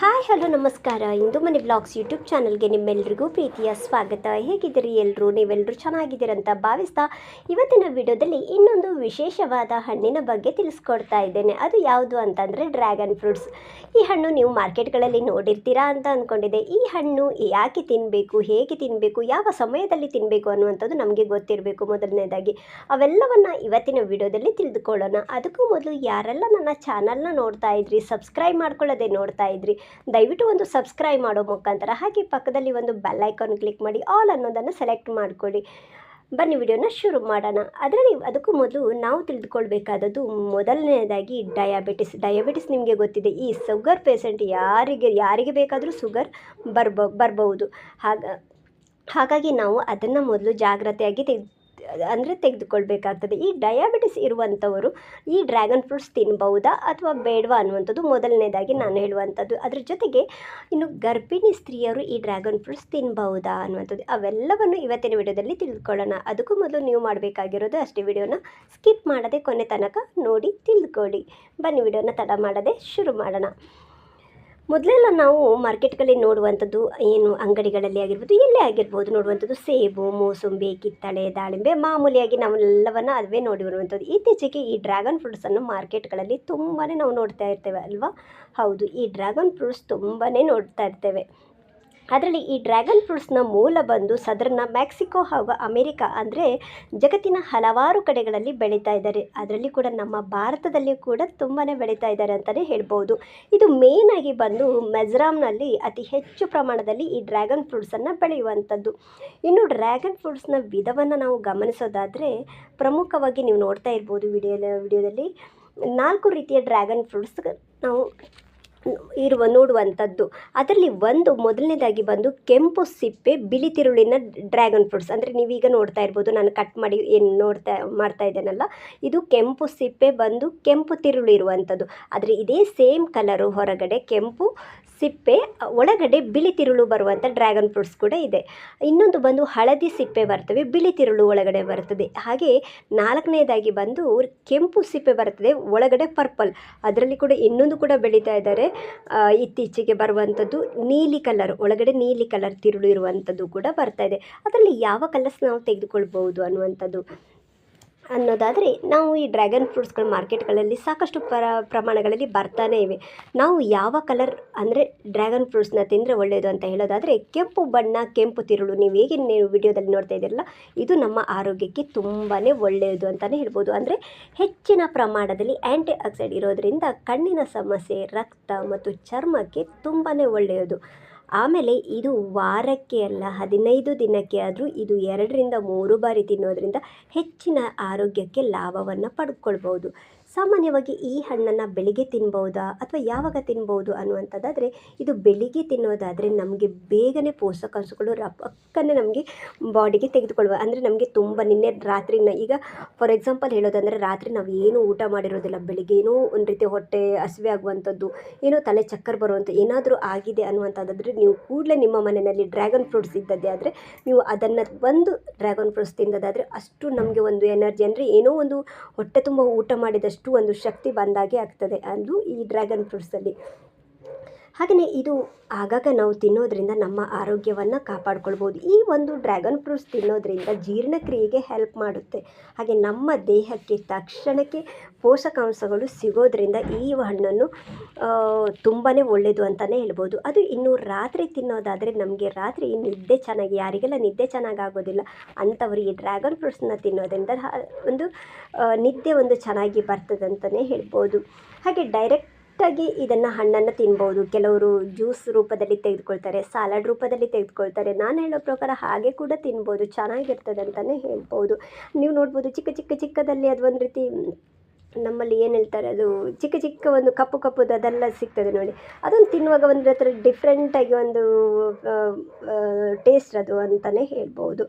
Hi. Hi hello, ನಮಸ್ಕಾರ. ಇಂದು ಮನೆ blogs YouTube ಚಾನಲ್ಗೆ ನಿಮ್ಮೆಲ್ಲರಿಗೂ ಪ್ರೀತಿಯ ಸ್ವಾಗತ. ಹೇಗಿದ್ದೀರಿ ಎಲ್ಲರೂ ನೀವೆಲ್ಲರೂ ಚೆನ್ನಾಗಿದ್ದೀರಂತ ಭಾವಿಸ್ತಾ ಇವತ್ತಿನ ವಿಡಿಯೋದಲ್ಲಿ ಇನ್ನೊಂದು ವಿಶೇಷವಾದ ಹಣ್ಣಿನ ಬಗ್ಗೆ ತಿಳಿಸ್ಕೊಡ್ತಾ ಇದ್ದೇನೆ. ಅದು ಯಾವುದು ಅಂತಂದರೆ ಡ್ರ್ಯಾಗನ್ ಫ್ರೂಟ್ಸ್. ಈ ಹಣ್ಣು ನೀವು ಮಾರ್ಕೆಟ್ಗಳಲ್ಲಿ ನೋಡಿರ್ತೀರಾ ಅಂತ ಅಂದ್ಕೊಂಡಿದ್ದೆ ಈ ಹಣ್ಣು ಯಾಕೆ ತಿನ್ನಬೇಕು ಹೇಗೆ ತಿನ್ನಬೇಕು ಯಾವ ಸಮಯದಲ್ಲಿ ತಿನ್ನಬೇಕು ಅನ್ನುವಂಥದ್ದು ನಮಗೆ ಗೊತ್ತಿರಬೇಕು ಮೊದಲನೇದಾಗಿ. ಅವೆಲ್ಲವನ್ನು ಇವತ್ತಿನ ವಿಡಿಯೋದಲ್ಲಿ ತಿಳಿದುಕೊಳ್ಳೋಣ. ಅದಕ್ಕೂ ಮೊದಲು ಯಾರೆಲ್ಲ ನನ್ನ ಚಾನಲ್ನ ನೋಡ್ತಾ ಇದ್ರಿ, ಸಬ್ಸ್ಕ್ರೈಬ್ ಮಾಡ್ಕೊಳ್ಳೋದೇ ನೋಡ್ತಾ ಇದ್ರಿ ದಯವಿಟ್ಟು ಒಂದು ಸಬ್ಸ್ಕ್ರೈಬ್ ಮಾಡೋ ಮುಖಾಂತರ ಹಾಗೆ ಪಕ್ಕದಲ್ಲಿ ಒಂದು ಬೆಲ್ ಐಕಾನ್ ಕ್ಲಿಕ್ ಮಾಡಿ ಆಲ್ ಅನ್ನೋದನ್ನು ಸೆಲೆಕ್ಟ್ ಮಾಡಿಕೊಡಿ ಬನ್ನಿ ವಿಡಿಯೋನ ಶುರು ಮಾಡೋಣ. ಅದರಲ್ಲಿ ಅದಕ್ಕೂ ಮೊದಲು ನಾವು ತಿಳಿದುಕೊಳ್ಬೇಕಾದದ್ದು ಮೊದಲನೇದಾಗಿ ಡಯಾಬಿಟಿಸ್ ಡಯಾಬಿಟಿಸ್ ನಿಮಗೆ ಗೊತ್ತಿದೆ, ಈ ಶುಗರ್ ಪೇಷಂಟ್ ಯಾರಿಗೆ ಯಾರಿಗೆ ಬೇಕಾದರೂ ಸುಗರ್ ಬರ್ಬೋ, ಬರಬಹುದು. ಹಾಗ, ಹಾಗಾಗಿ ನಾವು ಅದನ್ನು ಮೊದಲು ಜಾಗ್ರತೆಯಾಗಿ ತೆಗೆ ಅಂದರೆ ತೆಗೆದುಕೊಳ್ಬೇಕಾಗ್ತದೆ. ಈ ಡಯಾಬಿಟಿಸ್ ಇರುವಂಥವರು ಈ ಡ್ರ್ಯಾಗನ್ ಫ್ರೂಟ್ಸ್ ತಿನ್ಬಹುದಾ ಅಥವಾ ಬೇಡವಾ ಅನ್ನುವಂಥದ್ದು ಮೊದಲನೇದಾಗಿ ನಾನು ಹೇಳುವಂಥದ್ದು. ಅದ್ರ ಜೊತೆಗೆ ಇನ್ನು ಗರ್ಭಿಣಿ ಸ್ತ್ರೀಯರು ಈ ಡ್ರ್ಯಾಗನ್ ಫ್ರೂಟ್ಸ್ ತಿನ್ಬಹುದಾ ಅನ್ನುವಂಥದ್ದು ಅವೆಲ್ಲವನ್ನು ಇವತ್ತಿನ ವಿಡಿಯೋದಲ್ಲಿ ತಿಳ್ಕೊಳ್ಳೋಣ ಅದಕ್ಕೂ ಮೊದಲು ನೀವು ಮಾಡಬೇಕಾಗಿರೋದು ಅಷ್ಟೇ ವಿಡಿಯೋನ ಸ್ಕಿಪ್ ಮಾಡದೆ ಕೊನೆ ತನಕ ನೋಡಿ ತಿಳ್ಕೊಳ್ಳಿ ಬನ್ನಿ ವಿಡಿಯೋನ ತಡ ಮಾಡದೆ ಶುರು ಮಾಡೋಣ. ಮೊದಲೆಲ್ಲ ನಾವು ಮಾರ್ಕೆಟ್ಗಳಲ್ಲಿ ನೋಡುವಂಥದ್ದು ಏನು ಅಂಗಡಿಗಳಲ್ಲಿ ಆಗಿರ್ಬೋದು ಎಲ್ಲೇ ಆಗಿರ್ಬೋದು, ನೋಡುವಂಥದ್ದು ಸೇಬು, ಮೋಸಂಬಿ, ಕಿತ್ತಳೆ, ದಾಳಿಂಬೆ ಮಾಮೂಲಿಯಾಗಿ ನಾವೆಲ್ಲವನ್ನು ಅದುವೇ ನೋಡಿ ಬರುವಂಥದ್ದು ಇತ್ತೀಚೆಗೆ ಈ ಡ್ರ್ಯಾಗನ್ ಫ್ರೂಟ್ಸನ್ನು ಮಾರ್ಕೆಟ್ಗಳಲ್ಲಿ ತುಂಬಾ ನಾವು ನೋಡ್ತಾ ಇರ್ತೇವೆ ಅಲ್ವಾ? ಹೌದು, ಈ ಡ್ರ್ಯಾಗನ್ ಫ್ರೂಟ್ಸ್ ತುಂಬಾ ನೋಡ್ತಾ ಇರ್ತೇವೆ. ಅದರಲ್ಲಿ ಈ ಡ್ರ್ಯಾಗನ್ ಫ್ರೂಟ್ಸ್ನ ಮೂಲ ಬಂದು ಸದರ್ನ ಮೆಕ್ಸಿಕೋ ಹಾಗೂ ಅಮೆರಿಕ ಅಂದರೆ ಜಗತ್ತಿನ ಹಲವಾರು ಕಡೆಗಳಲ್ಲಿ ಬೆಳೀತಾ ಇದ್ದಾರೆ. ಅದರಲ್ಲಿ ಕೂಡ ನಮ್ಮ ಭಾರತದಲ್ಲಿ ಕೂಡ ತುಂಬಾ ಬೆಳೀತಾ ಇದ್ದಾರೆ ಅಂತಲೇ ಹೇಳ್ಬೋದು. ಇದು ಮೇನ್ ಆಗಿ ಬಂದು ಮೆಜರಾಮ್ನಲ್ಲಿ ಅತಿ ಹೆಚ್ಚು ಪ್ರಮಾಣದಲ್ಲಿ ಈ ಡ್ರ್ಯಾಗನ್ ಫ್ರೂಟ್ಸನ್ನು ಬೆಳೆಯುವಂಥದ್ದು. ಇನ್ನು ಡ್ರ್ಯಾಗನ್ ಫ್ರೂಟ್ಸ್ನ ವಿಧವನ್ನು ನಾವು ಗಮನಿಸೋದಾದರೆ ಪ್ರಮುಖವಾಗಿ ನೀವು ನೋಡ್ತಾ ಇರ್ಬೋದು ವಿಡಿಯೋ ವಿಡಿಯೋದಲ್ಲಿ ನಾಲ್ಕು ರೀತಿಯ ಡ್ರ್ಯಾಗನ್ ಫ್ರೂಟ್ಸ್ ನಾವು ಇರುವ ನೋಡುವಂಥದ್ದು. ಅದರಲ್ಲಿ ಒಂದು ಮೊದಲನೇದಾಗಿ ಬಂದು ಕೆಂಪು ಸಿಪ್ಪೆ, ಬಿಳಿ ತಿರುಳಿನ ಡ್ರ್ಯಾಗನ್ ಫ್ರೂಟ್ಸ್. ಅಂದರೆ ನೀವೀಗ ನೋಡ್ತಾ ಇರ್ಬೋದು, ನಾನು ಕಟ್ ಮಾಡಿ ಏನು ನೋಡ್ತಾ, ಮಾಡ್ತಾ ಇದ್ದೇನಲ್ಲ? ಇದು ಕೆಂಪು ಸಿಪ್ಪೆ ಬಂದು ಕೆಂಪು ತಿರುಳು ಇರುವಂಥದ್ದು ಆದರೆ ಇದೇ ಸೇಮ್ ಕಲರು ಹೊರಗಡೆ ಕೆಂಪು ಸಿಪ್ಪೆ, ಒಳಗಡೆ ಬಿಳಿ ತಿರುಳು ಬರುವಂಥ ಡ್ರ್ಯಾಗನ್ ಫ್ರೂಟ್ಸ್ ಕೂಡ ಇದೆ. ಇನ್ನೊಂದು ಬಂದು ಹಳದಿ ಸಿಪ್ಪೆ ಬರ್ತವೆ ಬಿಳಿ ತಿರುಳು ಒಳಗಡೆ ಬರ್ತದೆ. ಹಾಗೆ ನಾಲ್ಕನೇದಾಗಿ ಬಂದು ಕೆಂಪು ಸಿಪ್ಪೆ ಬರ್ತದೆ, ಒಳಗಡೆ ಪರ್ಪಲ್. ಅದರಲ್ಲಿ ಕೂಡ ಇನ್ನೊಂದು ಕೂಡ ಬೆಳೀತಾ ಇದ್ದಾರೆ. ಇತ್ತೀಚೆಗೆ ಬರುವಂಥದ್ದು ನೀಲಿ ಕಲರ್, ಒಳಗಡೆ ನೀಲಿ ಕಲರ್ ತಿರುಳು ಇರುವಂಥದ್ದು ಕೂಡ ಬರ್ತಾ ಇದೆ. ಅದರಲ್ಲಿ ಯಾವ ಕಲರ್ಸ್ ನಾವು ತೆಗೆದುಕೊಳ್ಬೋದು ಅನ್ನುವಂಥದ್ದು ಅನ್ನೋದಾದರೆ ನಾವು ಈ ಡ್ರ್ಯಾಗನ್ ಫ್ರೂಟ್ಸ್ಗಳು ಮಾರ್ಕೆಟ್ಗಳಲ್ಲಿ ಸಾಕಷ್ಟು ಪರ ಪ್ರಮಾಣಗಳಲ್ಲಿ ಬರ್ತಾನೆ ಇವೆ. ನಾವು ಯಾವ ಕಲರ್ ಅಂದರೆ ಡ್ರ್ಯಾಗನ್ ಫ್ರೂಟ್ಸ್ನ ತಿಂದರೆ ಒಳ್ಳೆಯದು ಅಂತ ಹೇಳೋದಾದರೆ ಕೆಂಪು ಬಣ್ಣ, ಕೆಂಪು ತಿರುಳು. ನೀವು ಹೇಗೆ ನೀವು ವಿಡಿಯೋದಲ್ಲಿ ನೋಡ್ತಾ ಇದ್ದೀರಲ್ಲ, ಇದು ನಮ್ಮ ಆರೋಗ್ಯಕ್ಕೆ ತುಂಬಾ ಒಳ್ಳೆಯದು ಅಂತಲೇ ಹೇಳ್ಬೋದು. ಅಂದರೆ ಹೆಚ್ಚಿನ ಪ್ರಮಾಣದಲ್ಲಿ ಆ್ಯಂಟಿ ಆಕ್ಸೈಡ್ ಇರೋದರಿಂದ ಕಣ್ಣಿನ ಸಮಸ್ಯೆ, ರಕ್ತ ಮತ್ತು ಚರ್ಮಕ್ಕೆ ತುಂಬಾ ಒಳ್ಳೆಯದು ಆಮೇಲೆ ಇದು ವಾರಕ್ಕೆ ಅಲ್ಲ, ಹದಿನೈದು ದಿನಕ್ಕೆ ಆದರೂ ಇದು ಎರಡರಿಂದ ಮೂರು ಬಾರಿ ತಿನ್ನೋದರಿಂದ ಹೆಚ್ಚಿನ ಆರೋಗ್ಯಕ್ಕೆ ಲಾಭವನ್ನು ಪಡ್ಕೊಳ್ಬೋದು. ಸಾಮಾನ್ಯವಾಗಿ ಈ ಹಣ್ಣನ್ನು ಬೆಳಿಗ್ಗೆ ತಿನ್ಬೋದಾ ಅಥವಾ ಯಾವಾಗ ತಿನ್ಬೋದು ಅನ್ನುವಂಥದ್ದಾದರೆ ಇದು ಬೆಳಿಗ್ಗೆ ತಿನ್ನೋದಾದರೆ ನಮಗೆ ಬೇಗನೆ ಪೋಷಕಾಂಶಗಳು ರಪ್ಪಕ್ಕನೆ ನಮಗೆ ಬಾಡಿಗೆ ತೆಗೆದುಕೊಳ್ಳುವ. ಅಂದರೆ ನಮಗೆ ತುಂಬ ನಿನ್ನೆ ರಾತ್ರಿ ಈಗ ಫಾರ್ ಎಕ್ಸಾಂಪಲ್ ಹೇಳೋದಂದರೆ ರಾತ್ರಿ ನಾವು ಏನೂ ಊಟ ಮಾಡಿರೋದಿಲ್ಲ, ಬೆಳಿಗ್ಗೆ ಏನೋ ಒಂದು ರೀತಿ ಹೊಟ್ಟೆ ಹಸಿವೆ ಆಗುವಂಥದ್ದು, ಏನೋ ತಲೆ ಚಕ್ಕರ್ ಬರುವಂಥ ಏನಾದರೂ ಆಗಿದೆ ಅನ್ನುವಂಥದ್ದಾದರೆ ನೀವು ಕೂಡಲೇ ನಿಮ್ಮ ಮನೆಯಲ್ಲಿ ಡ್ರ್ಯಾಗನ್ ಫ್ರೂಟ್ಸ್ ಇದ್ದದ್ದೇ ಆದರೆ ನೀವು ಅದನ್ನು ಒಂದು ಡ್ರ್ಯಾಗನ್ ಫ್ರೂಟ್ಸ್ ತಿಂದದಾದರೆ ಅಷ್ಟು ನಮಗೆ ಒಂದು ಎನರ್ಜಿ ಅಂದರೆ ಏನೋ ಒಂದು ಹೊಟ್ಟೆ ತುಂಬ ಊಟ ಮಾಡಿದಷ್ಟು ಒಂದು ಶಕ್ತಿ ಬಂದಾಗೆ ಆಗ್ತದೆ ಅಂದು ಈ ಡ್ರ್ಯಾಗನ್ ಫ್ರೂಟ್ಸಲ್ಲಿ. ಹಾಗೆಯೇ ಇದು ಆಗಾಗ ನಾವು ತಿನ್ನೋದ್ರಿಂದ ನಮ್ಮ ಆರೋಗ್ಯವನ್ನು ಕಾಪಾಡ್ಕೊಳ್ಬೋದು. ಈ ಒಂದು ಡ್ರ್ಯಾಗನ್ ಫ್ರೂಟ್ಸ್ ತಿನ್ನೋದ್ರಿಂದ ಜೀರ್ಣಕ್ರಿಯೆಗೆ ಹೆಲ್ಪ್ ಮಾಡುತ್ತೆ. ಹಾಗೆ ನಮ್ಮ ದೇಹಕ್ಕೆ ತಕ್ಷಣಕ್ಕೆ ಪೋಷಕಾಂಶಗಳು ಸಿಗೋದರಿಂದ ಈ ಹಣ್ಣನ್ನು ತುಂಬಾ ಒಳ್ಳೆಯದು ಅಂತಲೇ ಹೇಳ್ಬೋದು. ಅದು ಇನ್ನು ರಾತ್ರಿ ತಿನ್ನೋದಾದರೆ ನಮಗೆ ರಾತ್ರಿ ನಿದ್ದೆ ಚೆನ್ನಾಗಿ, ಯಾರಿಗೆಲ್ಲ ನಿದ್ದೆ ಚೆನ್ನಾಗಿ ಆಗೋದಿಲ್ಲ, ಅಂಥವ್ರು ಈ ಡ್ರ್ಯಾಗನ್ ಫ್ರೂಟ್ಸ್ನ ತಿನ್ನೋದ್ರಿಂದ ಒಂದು ನಿದ್ದೆ ಒಂದು ಚೆನ್ನಾಗಿ ಬರ್ತದಂತಲೇ ಹೇಳ್ಬೋದು. ಹಾಗೆ ಡೈರೆಕ್ಟ್ ಆಗಿ ಇದನ್ನು ಹಣ್ಣನ್ನು ತಿನ್ಬೋದು. ಕೆಲವರು ಜ್ಯೂಸ್ ರೂಪದಲ್ಲಿ ತೆಗೆದುಕೊಳ್ತಾರೆ ಸಾಲಡ್ ರೂಪದಲ್ಲಿ ತೆಗೆದುಕೊಳ್ತಾರೆ. ನಾನು ಹೇಳೋ ಪ್ರಕಾರ ಹಾಗೆ ಕೂಡ ತಿನ್ಬೋದು. ಚೆನ್ನಾಗಿರ್ತದೆ ಅಂತಲೇ ಹೇಳ್ಬೋದು. ನೀವು ನೋಡ್ಬೋದು ಚಿಕ್ಕ ಚಿಕ್ಕ ಚಿಕ್ಕದಲ್ಲಿ ಅದು ಒಂದು ರೀತಿ ನಮ್ಮಲ್ಲಿ ಏನು ಹೇಳ್ತಾರೆ, ಅದು ಚಿಕ್ಕ ಚಿಕ್ಕ ಒಂದು ಕಪ್ಪು ಕಪ್ಪುದು ಅದೆಲ್ಲ ಸಿಗ್ತದೆ ನೋಡಿ. ಅದನ್ನು ತಿನ್ನುವಾಗ ಒಂದು ಹತ್ರ ಡಿಫ್ರೆಂಟಾಗಿ ಒಂದು ಟೇಸ್ಟ್ ಅದು ಅಂತಲೇ ಹೇಳ್ಬೋದು.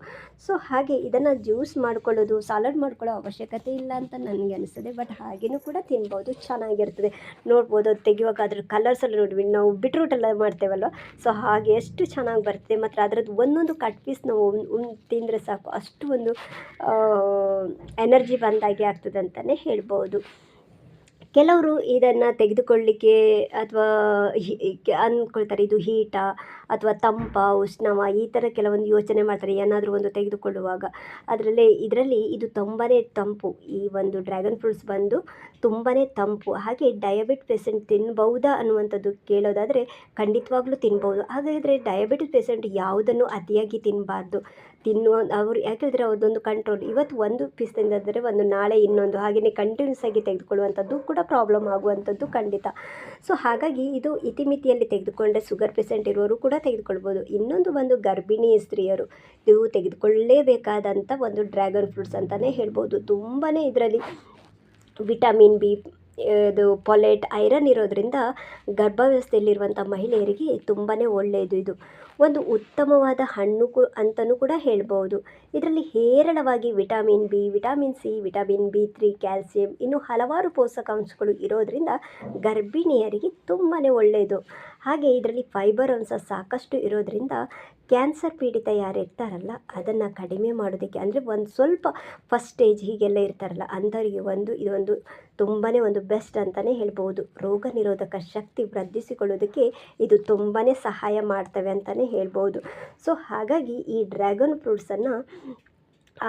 ಸೊ ಹಾಗೆ ಇದನ್ನು ಜ್ಯೂಸ್ ಮಾಡ್ಕೊಳ್ಳೋದು ಸಾಲಡ್ ಮಾಡ್ಕೊಳ್ಳೋ ಅವಶ್ಯಕತೆ ಇಲ್ಲ ಅಂತ ನನಗೆ ಅನಿಸ್ತದೆ. ಬಟ್ ಹಾಗೇನೂ ಕೂಡ ತಿನ್ಬೋದು, ಚೆನ್ನಾಗಿರ್ತದೆ. ನೋಡ್ಬೋದು, ಅದು ತೆಗೆಯುವಾಗ ಅದ್ರ ಕಲರ್ಸ್ ಎಲ್ಲ ನೋಡಿ ನಾವು ಬಿಟ್ರೂಟ್ ಎಲ್ಲ ಮಾಡ್ತೇವಲ್ವ? ಸೊ ಹಾಗೆ ಎಷ್ಟು ಚೆನ್ನಾಗಿ ಬರ್ತದೆ. ಮತ್ತು ಅದರದ್ದು ಒಂದೊಂದು ಕಟ್ ಪೀಸ್ ನಾವು ತಿಂದರೆ ಸಾಕು. ಅಷ್ಟು ಒಂದು ಎನರ್ಜಿ ಬಂದಾಗೆ ಆಗ್ತದೆ ಅಂತಲೇ ಹೇಳ್ಬೋದು. ಕೆಲವರು ಇದನ್ನು ತೆಗೆದುಕೊಳ್ಳಿಕ್ಕೆ ಅಥವಾ ಅಂದ್ಕೊಳ್ತಾರೆ ಇದು ಹೀಟ ಅಥವಾ ತಂಪ, ಉಷ್ಣವ ಈ ಥರ ಕೆಲವೊಂದು ಯೋಚನೆ ಮಾಡ್ತಾರೆ ಏನಾದರೂ ಒಂದು ತೆಗೆದುಕೊಳ್ಳುವಾಗ. ಅದರಲ್ಲಿ, ಇದರಲ್ಲಿ ಇದು ತುಂಬಾ ತಂಪು. ಈ ಒಂದು ಡ್ರ್ಯಾಗನ್ ಫ್ರೂಟ್ಸ್ ಬಂದು ತುಂಬಾ ತಂಪು. ಹಾಗೆ ಡಯಾಬಿಟ್ ಪೇಷಂಟ್ ತಿನ್ಬಹುದಾ ಅನ್ನುವಂಥದ್ದು ಕೇಳೋದಾದರೆ ಖಂಡಿತವಾಗ್ಲೂ ತಿನ್ಬೋದು ಹಾಗಾದರೆ ಡಯಾಬಿಟಿಸ್ ಪೇಷಂಟ್ ಯಾವುದನ್ನು ಅತಿಯಾಗಿ ತಿನ್ನಬಾರ್ದು ತಿನ್ನುವ, ಅವರು ಯಾಕೆಂದರೆ ಅವ್ರದ್ದೊಂದು ಕಂಟ್ರೋಲ್ ಇವತ್ತು ಒಂದು ಪೀಸ್ ತಿಂದರೆ ಒಂದು, ನಾಳೆ ಇನ್ನೊಂದು. ಹಾಗೆಯೇ ಕಂಟಿನ್ಯೂಸ್ ಆಗಿ ತೆಗೆದುಕೊಳ್ಳುವಂಥದ್ದು ಕೂಡ ಪ್ರಾಬ್ಲಮ್ ಆಗುವಂಥದ್ದು ಖಂಡಿತ. ಸೊ ಹಾಗಾಗಿ ಇದು ಇತಿಮಿತಿಯಲ್ಲಿ ತೆಗೆದುಕೊಂಡ್ರೆ ಶುಗರ್ ಪೇಷಂಟ್ ಇರೋರು ಕೂಡ ತೆಗೆದುಕೊಳ್ಬೋದು ಇನ್ನೊಂದು ಒಂದು ಗರ್ಭಿಣಿ ಸ್ತ್ರೀಯರು, ಇವು ತೆಗೆದುಕೊಳ್ಳಲೇಬೇಕಾದಂಥ ಒಂದು ಡ್ರ್ಯಾಗನ್ ಫ್ರೂಟ್ಸ್ ಅಂತಲೇ ಹೇಳ್ಬೋದು ತುಂಬಾ ಇದರಲ್ಲಿ ವಿಟಮಿನ್ ಬಿ ಇದು ಪೊಲೆಟ್ ಐರನ್ ಇರೋದರಿಂದ ಗರ್ಭಾವಸ್ಥೆಯಲ್ಲಿರುವಂಥ ಮಹಿಳೆಯರಿಗೆ ತುಂಬಾ ಒಳ್ಳೆಯದು ಇದು. ಒಂದು ಉತ್ತಮವಾದ ಹಣ್ಣು ಕು ಅಂತಲೂ ಕೂಡ ಹೇಳ್ಬೋದು ಇದರಲ್ಲಿ ಹೇರಳವಾಗಿ vitamin B, vitamin C, vitamin B three, calcium ಇನ್ನು ಹಲವಾರು ಪೋಷಕಾಂಶಗಳು ಇರೋದರಿಂದ ಗರ್ಭಿಣಿಯರಿಗೆ ತುಂಬಾ ಒಳ್ಳೆಯದು. ಹಾಗೆ ಇದರಲ್ಲಿ ಫೈಬರ್ ಅಂಶ ಸಾಕಷ್ಟು ಇರೋದರಿಂದ ಕ್ಯಾನ್ಸರ್ ಪೀಡಿತ ಯಾರು ಇರ್ತಾರಲ್ಲ, ಅದನ್ನು ಕಡಿಮೆ ಮಾಡೋದಕ್ಕೆ, ಅಂದರೆ ಒಂದು ಸ್ವಲ್ಪ ಫಸ್ಟ್ ಸ್ಟೇಜ್ ಹೀಗೆಲ್ಲ ಇರ್ತಾರಲ್ಲ, ಅಂಥವರಿಗೆ ಒಂದು, ಇದೊಂದು ತುಂಬಾ ಒಂದು ಬೆಸ್ಟ್ ಅಂತಲೇ ಹೇಳ್ಬೋದು. ರೋಗ ನಿರೋಧಕ ಶಕ್ತಿ ವೃದ್ಧಿಸಿಕೊಳ್ಳೋದಕ್ಕೆ ಇದು ತುಂಬಾ ಸಹಾಯ ಮಾಡ್ತವೆ ಅಂತಲೇ ಹೇಳ್ಬೋದು. ಸೊ ಹಾಗಾಗಿ ಈ ಡ್ರ್ಯಾಗನ್ ಫ್ರೂಟ್ಸನ್ನು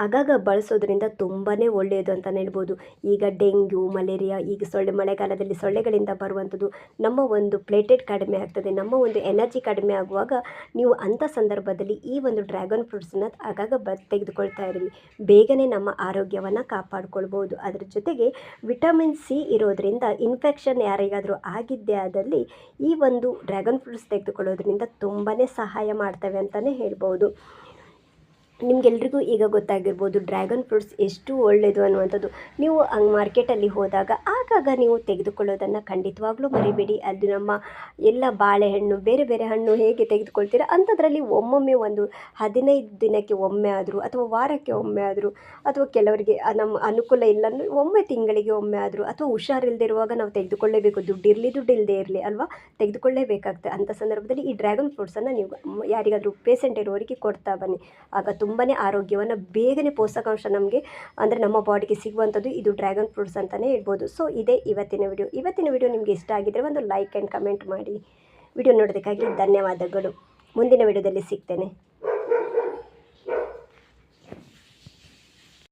ಆಗಾಗ ಬಳಸೋದ್ರಿಂದ ತುಂಬಾ ಒಳ್ಳೆಯದು ಅಂತಲೇ ಹೇಳ್ಬೋದು. ಈಗ ಡೆಂಗ್ಯೂ, ಮಲೇರಿಯಾ, ಈಗ ಸೊಳ್ಳೆ, ಮಳೆಗಾಲದಲ್ಲಿ ಸೊಳ್ಳೆಗಳಿಂದ ಬರುವಂಥದ್ದು ನಮ್ಮ ಒಂದು ಪ್ಲೇಟೆಡ್ ಕಡಿಮೆ ಆಗ್ತದೆ. ನಮ್ಮ ಒಂದು ಎನರ್ಜಿ ಕಡಿಮೆ ಆಗುವಾಗ ನೀವು ಅಂಥ ಸಂದರ್ಭದಲ್ಲಿ ಈ ಒಂದು ಡ್ರ್ಯಾಗನ್ ಫ್ರೂಟ್ಸನ್ನು ಆಗಾಗ ಬ, ತೆಗೆದುಕೊಳ್ತಾ ಇರಲಿ ಬೇಗನೆ ನಮ್ಮ ಆರೋಗ್ಯವನ್ನು ಕಾಪಾಡಿಕೊಳ್ಬೋದು ಅದರ ಜೊತೆಗೆ ವಿಟಮಿನ್ ಸಿ ಇರೋದರಿಂದ, ಇನ್ಫೆಕ್ಷನ್ ಯಾರಿಗಾದರೂ ಆಗಿದ್ದೇ ಆದಲ್ಲಿ ಈ ಒಂದು ಡ್ರ್ಯಾಗನ್ ಫ್ರೂಟ್ಸ್ ತೆಗೆದುಕೊಳ್ಳೋದ್ರಿಂದ ತುಂಬಾ ಸಹಾಯ ಮಾಡ್ತವೆ ಅಂತಲೇ ಹೇಳ್ಬೋದು. ನಿಮಗೆಲ್ರಿಗೂ ಈಗ ಗೊತ್ತಾಗಿರ್ಬೋದು ಡ್ರ್ಯಾಗನ್ ಫ್ರೂಟ್ಸ್ ಎಷ್ಟು ಒಳ್ಳೆಯದು ಅನ್ನುವಂಥದ್ದು. ನೀವು ಹಂಗೆ ಮಾರ್ಕೆಟಲ್ಲಿ ಹೋದಾಗ ಆಗಾಗ ನೀವು ತೆಗೆದುಕೊಳ್ಳೋದನ್ನು ಖಂಡಿತವಾಗ್ಲೂ ಮರಿಬೇಡಿ. ಅದು ನಮ್ಮ ಎಲ್ಲ ಬಾಳೆಹಣ್ಣು, ಬೇರೆ ಬೇರೆ ಹಣ್ಣು ಹೇಗೆ ತೆಗೆದುಕೊಳ್ತೀರಾ ಅಂಥದ್ರಲ್ಲಿ ಒಮ್ಮೊಮ್ಮೆ ಒಂದು ಹದಿನೈದು ದಿನಕ್ಕೆ ಒಮ್ಮೆ ಆದರೂ ಅಥವಾ ವಾರಕ್ಕೆ ಒಮ್ಮೆ ಆದರೂ ಅಥವಾ ಕೆಲವರಿಗೆ ನಮ್ಮ ಅನುಕೂಲ ಇಲ್ಲ ಅಂದರೆ ಒಮ್ಮೆ ತಿಂಗಳಿಗೆ ಒಮ್ಮೆ ಆದರೂ ಅಥವಾ ಹುಷಾರಿಲ್ಲದೆ ಇರುವಾಗ ನಾವು ತೆಗೆದುಕೊಳ್ಳೇಬೇಕು. ದುಡ್ಡಿರಲಿ ದುಡ್ಡಿಲ್ಲದೆ ಇರಲಿ ಅಲ್ವಾ? ತೆಗೆದುಕೊಳ್ಳೇಬೇಕಾಗ್ತದೆ. ಅಂಥ ಸಂದರ್ಭದಲ್ಲಿ ಈ ಡ್ರ್ಯಾಗನ್ ಫ್ರೂಟ್ಸನ್ನು ನೀವು ಯಾರಿಗಾದರೂ ಪೇಷೆಂಟ್ ಇರುವವರಿಗೆ ಕೊಡ್ತಾ ಬನ್ನಿ. ಆಗ ತುಂಬಾ ಆರೋಗ್ಯವನ್ನು ಬೇಗನೆ ಪೋಷಕಾಂಶ ನಮಗೆ ಅಂದರೆ ನಮ್ಮ ಬಾಡಿಗೆ ಸಿಗುವಂಥದ್ದು ಇದು ಡ್ರ್ಯಾಗನ್ ಫ್ರೂಟ್ಸ್ ಅಂತಲೇ ಹೇಳ್ಬೋದು. ಸೊ ಇದೇ. ಇವತ್ತಿನ ವಿಡಿಯೋ ಇವತ್ತಿನ ವಿಡಿಯೋ ನಿಮಗೆ ಇಷ್ಟ ಆಗಿದ್ದರೆ ಒಂದು ಲೈಕ್ ಆ್ಯಂಡ್ ಕಮೆಂಟ್ ಮಾಡಿ. ವಿಡಿಯೋ ನೋಡೋದಕ್ಕಾಗಿ ಧನ್ಯವಾದಗಳು. ಮುಂದಿನ ವಿಡಿಯೋದಲ್ಲಿ ಸಿಗ್ತೇನೆ.